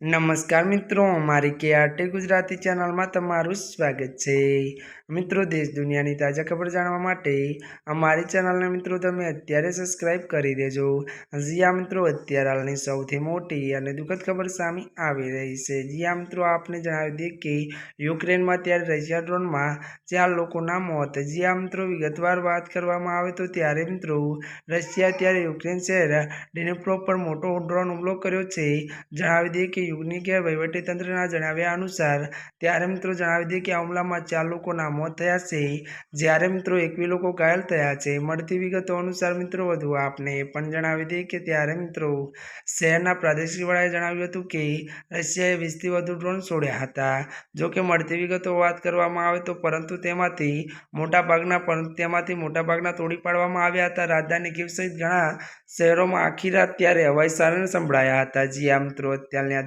નમસ્કાર મિત્રો અમારી કે આરટી ગુજરાતી ચેનલમાં તમારું સ્વાગત છે. મિત્રો, દેશ દુનિયાની તાજા ખબર જાણવા માટે અમારી ચેનલને મિત્રો તમે અત્યારે સબસ્ક્રાઈબ કરી દેજો. જી આ મિત્રો, અત્યારે હાલની સૌથી મોટી અને દુઃખદ ખબર સામે આવી રહી છે. જી આ મિત્રો, આપને જણાવી દઈએ કે યુક્રેનમાં ત્યારે રશિયા ડ્રોનમાં ચાર લોકોના મોત જી આ મિત્રો, વિગતવાર વાત કરવામાં આવે તો ત્યારે મિત્રો, રશિયા ત્યારે યુક્રેન શહેર ડિનેપ્રો પર મોટો ડ્રોન હુમલો કર્યો છે. જણાવી દઈએ કે યુગની કે વહીવટીતંત્રના જણાવ્યા અનુસાર, ત્યારે મિત્રો જણાવી દઈએ કે આ હુમલામાં ચાર લોકોના મોત થયા છે. જ્યારે મિત્રો એકવી લોકો ઘાયલ થયા છે. મળતી વિગતો અનુસાર મિત્રો વધુ આપને એ પણ જણાવી દઈએ કે ત્યારે મિત્રો શહેરના પ્રાદેશિક વડાએ જણાવ્યું હતું કે, રશિયાએ વીસથી વધુ ડ્રોન છોડ્યા હતા. જો કે મળતી વિગતો વાત કરવામાં આવે તો પરંતુ તેમાંથી મોટાભાગના પરંતુ તેમાંથી મોટાભાગના તોડી પાડવામાં આવ્યા હતા. રાજધાની કીવ સહિત ઘણા શહેરોમાં આખી રાત ત્યારે હવાઈ સારણ સંભળાયા હતા. જી આ મિત્રો, અત્યારની આ